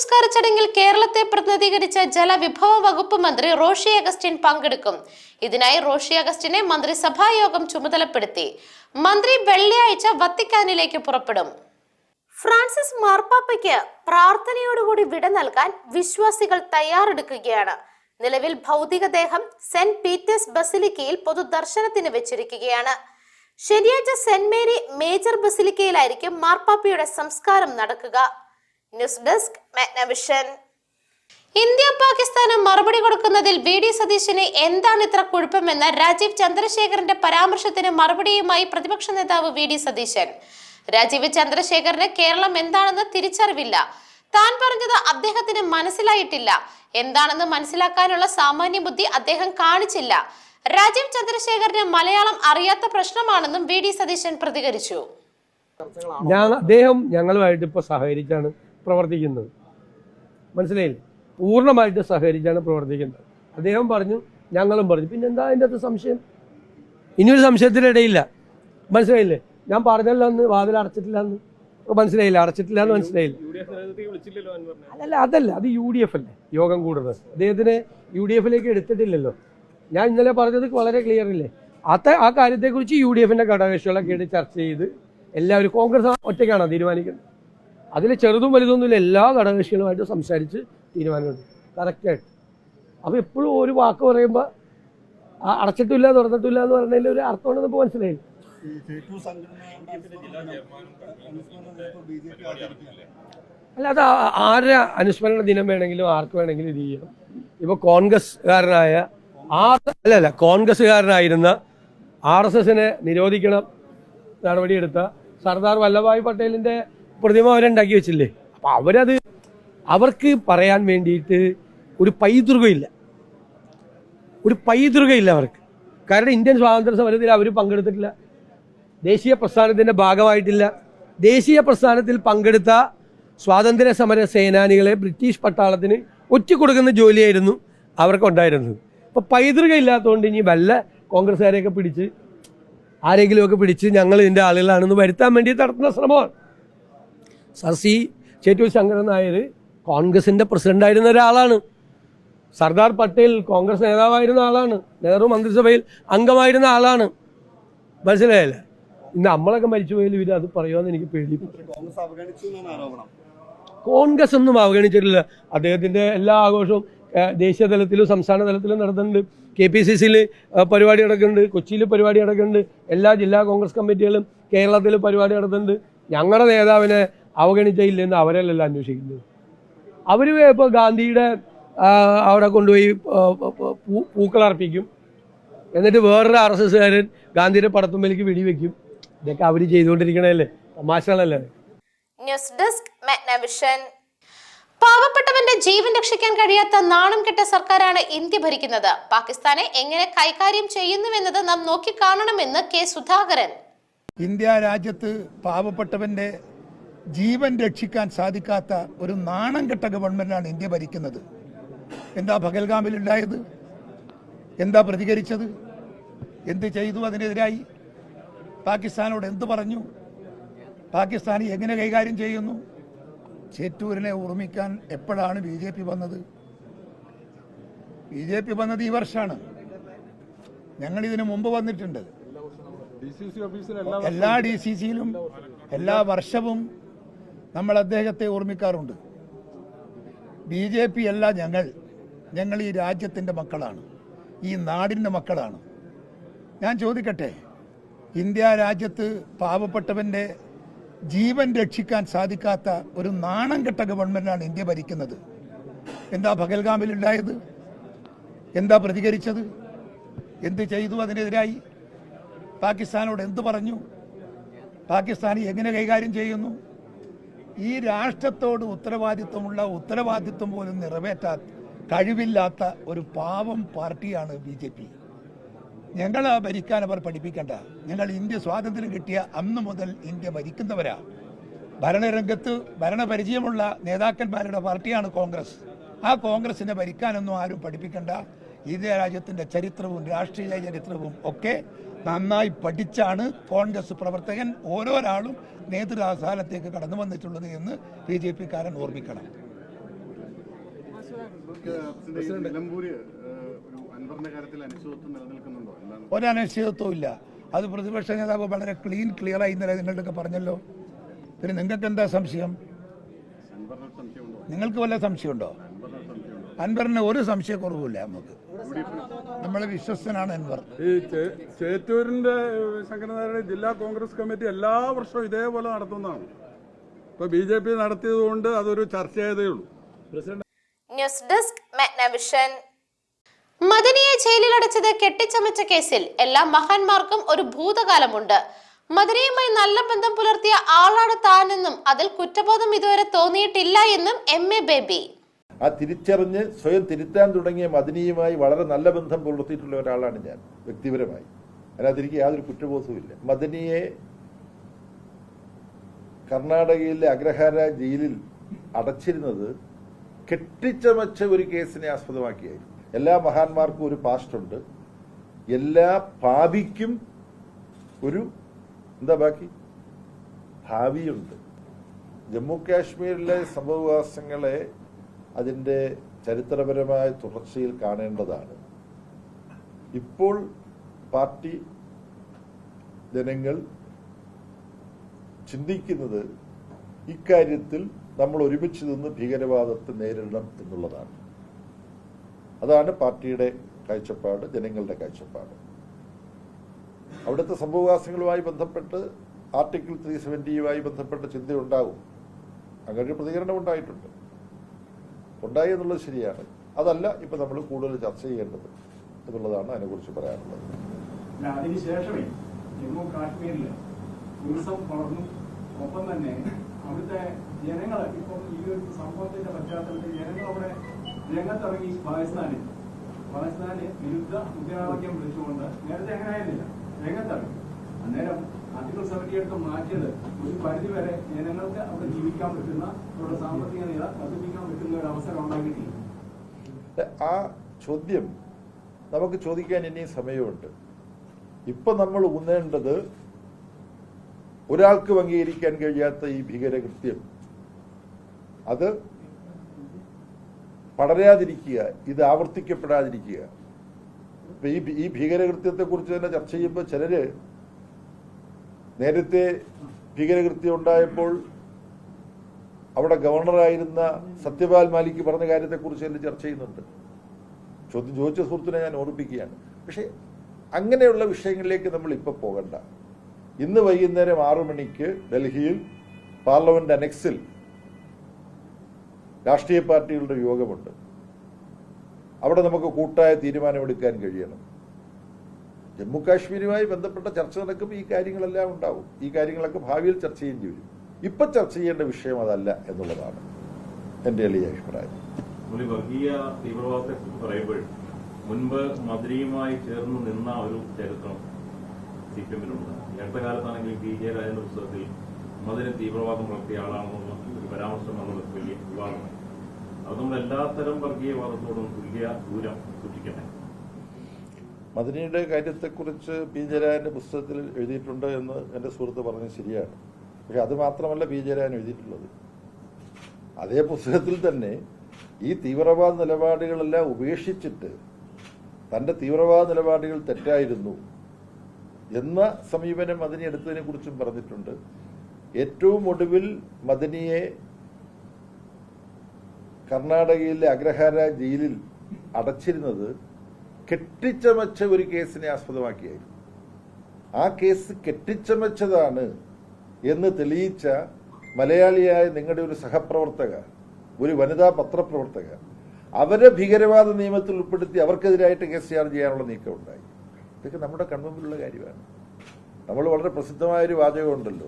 സംസ്കാര ചടങ്ങിൽ കേരളത്തെ പ്രതിനിധീകരിച്ച ജലവിഭവ വകുപ്പ് മന്ത്രി റോഷി അഗസ്റ്റിൻ പങ്കെടുക്കും. ഇതിനായി റോഷി അഗസ്റ്റിനെ മന്ത്രിസഭായോഗം ചുമതലപ്പെടുത്തി. മന്ത്രി വെള്ളിയാഴ്ച വത്തിക്കാനിലേക്ക് പുറപ്പെടും. ഫ്രാൻസിസ് മാർപ്പാപ്പയ്ക്ക് പ്രാർത്ഥനയോടുകൂടി വിട നൽകാൻ വിശ്വാസികൾ തയ്യാറെടുക്കുകയാണ്. നിലവിൽ ഭൗതികദേഹം സെന്റ് പീറ്റേഴ്സ് ബസിലിക്കയിൽ പൊതുദർശനത്തിന് വെച്ചിരിക്കുകയാണ്. ശനിയാഴ്ച സെന്റ് മേരി മേജർ ബസിലിക്കയിലായിരിക്കും മാർപ്പാപ്പയുടെ സംസ്കാരം നടക്കുക. News desk Magnavision. ഇന്ത്യ പാകിസ്ഥാന് മറുപടി കൊടുക്കുന്നതിൽ വി ഡി സതീശന് എന്താണ് ഇത്ര കുഴപ്പമെന്ന രാജീവ് ചന്ദ്രശേഖരന്റെ പരാമർശത്തിന് മറുപടിയുമായി പ്രതിപക്ഷ നേതാവ് വി ഡി സതീശൻ. രാജീവ് ചന്ദ്രശേഖരന് കേരളം എന്താണെന്ന് തിരിച്ചറിവില്ല. താൻ പറഞ്ഞത് അദ്ദേഹത്തിന് മനസ്സിലായിട്ടില്ല. എന്താണെന്ന് മനസ്സിലാക്കാനുള്ള സാമാന്യ ബുദ്ധി അദ്ദേഹം കാണിച്ചില്ല. രാജീവ് ചന്ദ്രശേഖരന് മലയാളം അറിയാത്ത പ്രശ്നമാണെന്നും വി ഡി സതീശൻ പ്രതികരിച്ചു. ഞാൻ അദ്ദേഹം ഞങ്ങളുമായിട്ട് ഇപ്പോൾ സഹകരിച്ചാണ്. പ്രവർത്തിക്കുന്നത്. മനസ്സിലായി പൂർണമായിട്ട് സഹകരിച്ചാണ് പ്രവർത്തിക്കുന്നത്. അദ്ദേഹം പറഞ്ഞു ഞങ്ങളും പറഞ്ഞു. പിന്നെ എന്താ അതിന്റെ അകത്ത് സംശയം? ഇനിയൊരു സംശയത്തിനിടയില്ല. മനസ്സിലായില്ലേ? ഞാൻ പറഞ്ഞല്ലോ അന്ന് വാതിൽ അടച്ചിട്ടില്ല എന്ന് മനസ്സിലായില്ല? അടച്ചിട്ടില്ല എന്ന് മനസ്സിലായില്ല? അല്ലല്ല അതല്ല അത് യു ഡി എഫ് അല്ലേ? യോഗം കൂടുന്നത്. അദ്ദേഹത്തിന് യു ഡി എഫിലേക്ക് എടുത്തിട്ടില്ലല്ലോ. ഞാൻ ഇന്നലെ പറഞ്ഞത് വളരെ ക്ലിയർ ഇല്ലേ? അത്ത ആ കാര്യത്തെക്കുറിച്ച് യു ഡി എഫിന്റെ ഘടകകക്ഷികളൊക്കെ ചർച്ച ചെയ്ത് എല്ലാവരും കോൺഗ്രസ് ഒറ്റയ്ക്കാണോ തീരുമാനിക്കുന്നത്? അതിൽ ചെറുതും വലുതൊന്നുമില്ല എല്ലാ ഘടകകക്ഷികളുമായിട്ട് സംസാരിച്ച് തീരുമാനമുണ്ട് കറക്റ്റായിട്ട് അപ്പോൾ എപ്പോഴും ഒരു വാക്ക് പറയുമ്പോൾ അടച്ചിട്ടില്ല തുറന്നിട്ടില്ല എന്ന് പറഞ്ഞതിൽ ഒരു അർത്ഥമുണ്ടെന്ന് ഇപ്പോൾ മനസ്സിലായി. അല്ല അത് ആരുടെ അനുസ്മരണ ദിനം വേണമെങ്കിലും ആർക്ക് വേണമെങ്കിലും ഇത് ചെയ്യാം. ഇപ്പോൾ കോൺഗ്രസ്സുകാരനായ ആർ അല്ല അല്ല കോൺഗ്രസ്സുകാരനായിരുന്ന ആർ എസ് എസിനെ നിരോധിക്കണം നടപടിയെടുത്ത സർദാർ വല്ലഭായ് പട്ടേലിന്റെ പ്രതിമ അവരുണ്ടാക്കി വെച്ചില്ലേ? അപ്പൊ അവരത് അവർക്ക് പറയാൻ വേണ്ടിയിട്ട് ഒരു പൈതൃകമില്ല. ഒരു പൈതൃകമില്ല അവർക്ക്. കാരണം ഇന്ത്യൻ സ്വാതന്ത്ര്യ സമരത്തിൽ അവർ പങ്കെടുത്തിട്ടില്ല. ദേശീയ പ്രസ്ഥാനത്തിന്റെ ഭാഗമായിട്ടില്ല. ദേശീയ പ്രസ്ഥാനത്തിൽ പങ്കെടുത്ത സ്വാതന്ത്ര്യ സമര സേനാനികളെ ബ്രിട്ടീഷ് പട്ടാളത്തിന് ഒറ്റിക്കൊടുക്കുന്ന ജോലിയായിരുന്നു അവർക്കുണ്ടായിരുന്നത് അപ്പോൾ പൈതൃകം ഇല്ലാത്തതുകൊണ്ട് ഇനി വല്ല കോൺഗ്രസ്സുകാരെയൊക്കെ പിടിച്ച് ആരെങ്കിലുമൊക്കെ പിടിച്ച് ഞങ്ങൾ ഇതിന്റെ ആളുകളാണെന്ന് വരുത്താൻ വേണ്ടി നടത്തുന്ന ശ്രമമാണ്. സർ സി ചേറ്റൂർ ശങ്കരൻ നായർ കോൺഗ്രസിന്റെ പ്രസിഡന്റായിരുന്ന ഒരാളാണ്. സർദാർ പട്ടേൽ കോൺഗ്രസ് നേതാവായിരുന്ന ആളാണ്. നെഹ്റു മന്ത്രിസഭയിൽ അംഗമായിരുന്ന ആളാണ്. മനസ്സിലായല്ലേ? ഇന്ന് നമ്മളൊക്കെ മരിച്ചു പോയാലും ഇവർ അത് പറയുമെന്ന് എനിക്ക് പേടി. കോൺഗ്രസ് ഒന്നും അവഗണിച്ചിട്ടില്ല. അദ്ദേഹത്തിന്റെ എല്ലാ ആഘോഷവും ദേശീയ തലത്തിലും സംസ്ഥാന തലത്തിലും നടത്തുന്നുണ്ട് കെ പി സി സിയിൽ പരിപാടി നടക്കുന്നുണ്ട്. കൊച്ചിയിൽ പരിപാടി നടക്കുന്നുണ്ട്. എല്ലാ ജില്ലാ കോൺഗ്രസ് കമ്മിറ്റികളും കേരളത്തിൽ പരിപാടി നടത്തുന്നുണ്ട്. ഞങ്ങളുടെ നേതാവിനെ അവഗണിച്ചില്ലെന്ന് അവരല്ലല്ലോ അന്വേഷിക്കുന്നത്. അവർ ഇപ്പോൾ ഗാന്ധിയുടെ അവിടെ കൊണ്ടുപോയി പൂ- പൂക്കളർപ്പിക്കും. എന്നിട്ട് വേറൊരു ആർ എസ് എസ്സുകാരൻ ഗാന്ധിയുടെ പടത്തുമ്പലേക്ക് വെടിവെക്കും. ഇതൊക്കെ അവർ ചെയ്തുകൊണ്ടിരിക്കണല്ലേ തമാശകളല്ലേ? ന്യൂസ് ഡെസ്ക് മാഗ്നവിഷൻ പാവപ്പെട്ടവന്റെ ജീവൻ രക്ഷിക്കാൻ കഴിയാത്ത നാണം കെട്ട സർക്കാരാണ് ഇന്ത്യ ഭരിക്കുന്നത്. പാകിസ്ഥാനെ എങ്ങനെ കൈകാര്യം ചെയ്യുന്നുവെന്നത് നാം നോക്കിക്കാണണമെന്ന് കെ സുധാകരൻ. ഇന്ത്യ രാജ്യത്ത് പാവപ്പെട്ടവന്റെ ജീവൻ രക്ഷിക്കാൻ സാധിക്കാത്ത ഒരു നാണം കെട്ട ഗവൺമെന്റാണ് ഇന്ത്യ ഭരിക്കുന്നത്. എന്താ പകൽഗാമിലുണ്ടായത് എന്താ പ്രതികരിച്ചത്? എന്ത് ചെയ്തു അതിനെതിരായി? പാകിസ്ഥാനോട് എന്ത് പറഞ്ഞു? പാകിസ്ഥാൻ എങ്ങനെ കൈകാര്യം ചെയ്യുന്നു? ചേറ്റൂരിനെ ഓർമ്മിക്കാൻ എപ്പോഴാണ് ബി ജെ പി വന്നത്? ബി ജെ പി വന്നത് ഈ വർഷമാണ് ഞങ്ങൾ ഇതിനു മുമ്പ് വന്നിട്ടുണ്ട്. എല്ലാ ഡി സി സിയിലും എല്ലാ വർഷവും നമ്മൾ അദ്ദേഹത്തെ ഓർമ്മിക്കാറുണ്ട്. ബി ജെ പി അല്ല ഞങ്ങൾ. ഞങ്ങൾ ഈ രാജ്യത്തിന്റെ മക്കളാണ്. ഈ നാടിന്റെ മക്കളാണ്. ഞാൻ ചോദിക്കട്ടെ ഇന്ത്യ രാജ്യത്ത് പാവപ്പെട്ടവന്റെ ജീവൻ രക്ഷിക്കാൻ സാധിക്കാത്ത ഒരു നാണം കെട്ട ഗവൺമെന്റാണ് ഇന്ത്യ ഭരിക്കുന്നത്. എന്താ പകൽഗാമിലുണ്ടായത് എന്താ പ്രതികരിച്ചത്? എന്ത് ചെയ്തു അതിനെതിരായി? പാകിസ്ഥാനോട് എന്ത് പറഞ്ഞു? പാകിസ്ഥാൻ എങ്ങനെ കൈകാര്യം ചെയ്യുന്നു? ഈ രാഷ്ട്രത്തോട് ഉത്തരവാദിത്വമുള്ള ഉത്തരവാദിത്വം പോലും നിറവേറ്റാത്ത കഴിവില്ലാത്ത ഒരു പാവം പാർട്ടിയാണ് ബി ജെ പി. ഞങ്ങൾ ഭരിക്കാൻ അവർ പഠിപ്പിക്കണ്ട. ഞങ്ങൾ ഇന്ത്യ സ്വാതന്ത്ര്യം കിട്ടിയ അന്ന് മുതൽ ഇന്ത്യ ഭരിക്കുന്നവരാണ് ഭരണരംഗത്ത് ഭരണപരിചയമുള്ള നേതാക്കന്മാരുടെ പാർട്ടിയാണ് കോൺഗ്രസ്. ആ കോൺഗ്രസിനെ ഭരിക്കാനൊന്നും ആരും പഠിപ്പിക്കണ്ട. ഇന്ത്യ രാജ്യത്തിന്റെ ചരിത്രവും രാഷ്ട്രീയ ചരിത്രവും ഒക്കെ നന്നായി പഠിച്ചാണ് കോൺഗ്രസ് പ്രവർത്തകൻ ഓരോരാളും നേതൃസ്ഥാനത്തേക്ക് കടന്നു വന്നിട്ടുള്ളത് എന്ന് ബി ജെ പിക്കാരൻ ഓർമ്മിക്കണം. ഒരനിശ്ചിതത്വം ഇല്ല. അത് പ്രതിപക്ഷ നേതാവ് വളരെ ക്ലീൻ ക്ലിയർ ആയി ഇന്നലെ നിങ്ങളുടെയൊക്കെ പറഞ്ഞല്ലോ. പിന്നെ നിങ്ങൾക്ക് എന്താ സംശയം നിങ്ങൾക്ക് വല്ല സംശയമുണ്ടോ? അൻവറിന് ഒരു സംശയക്കുറവില്ല സംശയക്കുറവുമില്ല നമുക്ക്. നമ്മളെ വിശ്വസ്തനാണ് അൻവർ. ഈ ചേറ്റൂരിന്റെ ശങ്കരനാരായണ ജില്ലാ കോൺഗ്രസ് കമ്മിറ്റി എല്ലാ വർഷവും ഇതേപോലെ നടത്തുന്നതാണ്. ഇപ്പൊ ബി ജെ പി നടത്തിയത് കൊണ്ട് അതൊരു ചർച്ചയായതേ ഉള്ളൂ. ന്യൂസ് ഡെസ്ക് മാഗ്നവിഷൻ മദനിയെ ജയിലിലടച്ചത് കെട്ടിച്ചമച്ച കേസിൽ എല്ലാ മഹാന്മാർക്കും ഒരു ഭൂതകാലമുണ്ട്. മദനിയുമായി നല്ല ബന്ധം പുലർത്തിയ ആളാണ് താനെന്നും അതിൽ കുറ്റബോധം ഇതുവരെ തോന്നിയിട്ടില്ല എന്നും എം എ ബേബി. ആ തിരിച്ചറിഞ്ഞ് സ്വയം തിരുത്താൻ തുടങ്ങിയ മദനിയുമായി വളരെ നല്ല ബന്ധം പുലർത്തിയിട്ടുള്ള ഒരാളാണ് ഞാൻ വ്യക്തിപരമായി. അതിനകത്ത് എനിക്ക് യാതൊരു കുറ്റബോധവുമില്ല മദനിയെ കർണാടകയിലെ അഗ്രഹാര ജയിലിൽ അടച്ചിരുന്നത് കെട്ടിച്ചമച്ച ഒരു കേസിനെ ആസ്പദമാക്കിയായിരുന്നു. എല്ലാ മഹാന്മാർക്കും ഒരു പാസ്റ്റ് ഉണ്ട്. എല്ലാ പാപിക്കും ഒരു എന്താ ബാക്കി? ഭാവിയുണ്ട്. ജമ്മു കാശ്മീരിലെ സംഭവവാസങ്ങളെ അതിന്റെ ചരിത്രപരമായ തുടർച്ചയിൽ കാണേണ്ടതാണ്. ഇപ്പോൾ പാർട്ടി ജനങ്ങൾ ചിന്തിക്കുന്നത് ഇക്കാര്യത്തിൽ നമ്മൾ ഒരുമിച്ച് നിന്ന് ഭീകരവാദത്തെ നേരിടണം എന്നുള്ളതാണ്. അതാണ് പാർട്ടിയുടെ കാഴ്ചപ്പാട് ജനങ്ങളുടെ കാഴ്ചപ്പാട്. അവിടുത്തെ സംഭവവാസങ്ങളുമായി ബന്ധപ്പെട്ട് ആർട്ടിക്കിൾ ത്രീ സെവന്റിയുമായി ബന്ധപ്പെട്ട ചിന്തയുണ്ടാകും അങ്ങനെ ഒരു പ്രതികരണം ഉണ്ടായിട്ടുണ്ട്. ഉണ്ടായി എന്നുള്ളത് ശരിയാണ്. അതല്ല ഇപ്പൊ നമ്മൾ കൂടുതൽ ചർച്ച ചെയ്യേണ്ടത് എന്നുള്ളതാണ് അതിനെക്കുറിച്ച് പറയാനുള്ളത്. അതിനുശേഷമേ ജമ്മു കാശ്മീരിൽ ടൂറിസം വളർന്നു. ഒപ്പം തന്നെ അവിടുത്തെ ജനങ്ങൾ ഇപ്പം ഈ ഒരു സംഭവത്തിന്റെ പശ്ചാത്തലത്തിൽ ജനങ്ങൾ അവിടെ രംഗത്തിറങ്ങി പാകിസ്ഥാനിൽ. പാകിസ്ഥാന് വിരുദ്ധ മുദ്രാവാക്യം വിളിച്ചുകൊണ്ട് നേരത്തെ അങ്ങനെ ആയിരുന്നില്ല. രംഗത്തിറങ്ങി. അന്നേരം ആർട്ടിക്കിൾ സെവന്റി എടുത്ത് മാറ്റിയത് ഒരു പരിധിവരെ ജനങ്ങൾക്ക് അവിടെ ജീവിക്കാൻ പറ്റുന്ന അവരുടെ സാമ്പത്തിക നില വർദ്ധിപ്പിക്കാൻ പറ്റുന്ന ആ ചോദ്യം നമുക്ക് ചോദിക്കാൻ ഇനിയും സമയമുണ്ട്. ഇപ്പൊ നമ്മൾ ഊന്നേണ്ടത് ഒരാൾക്ക് അംഗീകരിക്കാൻ കഴിയാത്ത ഈ ഭീകരകൃത്യം. അത് പടരാതിരിക്കുക ഇത് ആവർത്തിക്കപ്പെടാതിരിക്കുക. ഈ ഭീകരകൃത്യത്തെ കുറിച്ച് തന്നെ ചർച്ച ചെയ്യുമ്പോൾ ചിലര് നേരത്തെ ഭീകരകൃത്യം ഉണ്ടായപ്പോൾ അവിടെ ഗവർണറായിരുന്ന സത്യപാൽ മാലിക് പറഞ്ഞ കാര്യത്തെക്കുറിച്ച് എന്നെ ചർച്ച ചെയ്യുന്നുണ്ട്. ചോദ്യം ചോദിച്ച സുഹൃത്തിനെ ഞാൻ ഓർമ്മിപ്പിക്കുകയാണ്. പക്ഷേ അങ്ങനെയുള്ള വിഷയങ്ങളിലേക്ക് നമ്മൾ ഇപ്പോൾ പോകണ്ട. ഇന്ന് വൈകുന്നേരം ആറു മണിക്ക് ഡൽഹിയിൽ പാർലമെന്റ് അനക്സിൽ രാഷ്ട്രീയ പാർട്ടികളുടെ യോഗമുണ്ട്. അവിടെ നമുക്ക് കൂട്ടായ തീരുമാനമെടുക്കാൻ കഴിയണം. ജമ്മു കാശ്മീരുമായി ബന്ധപ്പെട്ട ചർച്ച നടക്കുമ്പോൾ ഈ കാര്യങ്ങളെല്ലാം ഉണ്ടാവും. ഈ കാര്യങ്ങളൊക്കെ ഭാവിയിൽ ചർച്ച ചെയ്യേണ്ടി വരും. ഇപ്പൊ ചർച്ച ചെയ്യേണ്ട വിഷയം അതല്ല എന്നുള്ളതാണ് എന്റെ എളിയ അഭിപ്രായം. ഒരു വർഗീയ തീവ്രവാദത്തെ പറയുമ്പോൾ മുൻപ് മദ്രിയുമായി ചേർന്ന് നിന്ന ഒരു ചരിത്രം സി പി എമ്മിനുണ്ട്. അടുത്ത കാലത്താണെങ്കിൽ പി ജെ രാജന്റെ പുസ്തകത്തിൽ മതിന് തീവ്രവാദം വളർത്തിയ ആളാണെന്നുള്ള ഒരു പരാമർശം വന്നത് വലിയ വിവാദമാണ് അത് നമ്മൾ എല്ലാത്തരം വർഗീയവാദത്തോടും തുല്യ ദൂരം സൂക്ഷിക്കണേ മദനിയുടെ കാര്യത്തെക്കുറിച്ച് പി ജയരാജന്റെ പുസ്തകത്തിൽ എഴുതിയിട്ടുണ്ട് എന്ന് എന്റെ സുഹൃത്ത് പറഞ്ഞത് ശരിയാണ്. പക്ഷെ അത് മാത്രമല്ല പി ജയരാജൻ എഴുതിയിട്ടുള്ളത്. അതേ പുസ്തകത്തിൽ തന്നെ ഈ തീവ്രവാദ നിലപാടുകളെല്ലാം ഉപേക്ഷിച്ചിട്ട് തന്റെ തീവ്രവാദ നിലപാടുകൾ തെറ്റായിരുന്നു എന്ന സമീപനം മദനി എടുത്തതിനെ കുറിച്ചും പറഞ്ഞിട്ടുണ്ട്. ഏറ്റവും ഒടുവിൽ മദനിയെ കർണാടകയിലെ അഗ്രഹാര ജയിലിൽ അടച്ചിരുന്നത് കെട്ടിച്ചമച്ച ഒരു കേസിനെ ആസ്പദമാക്കിയായിരുന്നു. ആ കേസ് കെട്ടിച്ചമച്ചതാണ് എന്ന് തെളിയിച്ച മലയാളിയായ നിങ്ങളുടെ ഒരു സഹപ്രവർത്തക ഒരു വനിതാ പത്രപ്രവർത്തക അവരെ ഭീകരവാദ നിയമത്തിൽ ഉൾപ്പെടുത്തി അവർക്കെതിരായിട്ട് കേസ് ചാർജ് ചെയ്യാനുള്ള നീക്കം ഉണ്ടായി. ഇതൊക്കെ നമ്മുടെ കൺമുമ്പിലുള്ള കാര്യമാണ്. നമ്മൾ വളരെ പ്രസിദ്ധമായ ഒരു വാചകമുണ്ടല്ലോ.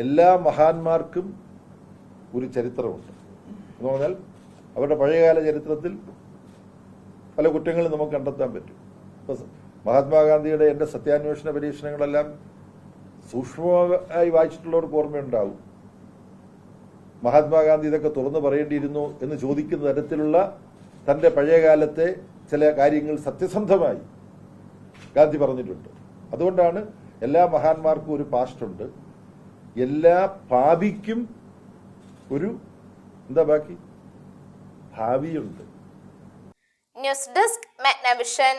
എല്ലാ മഹാന്മാർക്കും ഒരു ചരിത്രമുണ്ട്. എന്ന് പറഞ്ഞാൽ അവരുടെ പഴയകാല ചരിത്രത്തിൽ പല കുറ്റങ്ങളും നമുക്ക് കണ്ടെത്താൻ പറ്റും. മഹാത്മാഗാന്ധിയുടെ എന്റെ സത്യാന്വേഷണ പരീക്ഷണങ്ങളെല്ലാം സൂക്ഷ്മമായി വായിച്ചിട്ടുള്ളവർക്ക് ഓർമ്മയുണ്ടാവും. മഹാത്മാഗാന്ധി ഇതൊക്കെ തുറന്നു പറയേണ്ടിയിരുന്നു എന്ന് ചോദിക്കുന്ന തരത്തിലുള്ള തന്റെ പഴയകാലത്തെ ചില കാര്യങ്ങൾ സത്യസന്ധമായി ഗാന്ധി പറഞ്ഞിട്ടുണ്ട്. അതുകൊണ്ടാണ് എല്ലാ മഹാന്മാർക്കും ഒരു പാസ്റ്റ് ഉണ്ട്. എല്ലാ പാപിക്കും ഒരു എന്താ ബാക്കി? ഭാവിയുണ്ട്. News desk മെഗ്നവിഷൻ